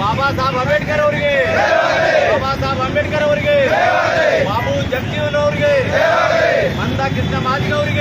ಬಾಬಾ ಸಾಹೇಬ್ ಅಂಬೇಡ್ಕರ್ ಅವರಿಗೆ ಬಾಬಾ ಸಾಹೇಬ್ ಅಂಬೇಡ್ಕರ್ ಅವರಿಗೆ ആദിഗൗരിക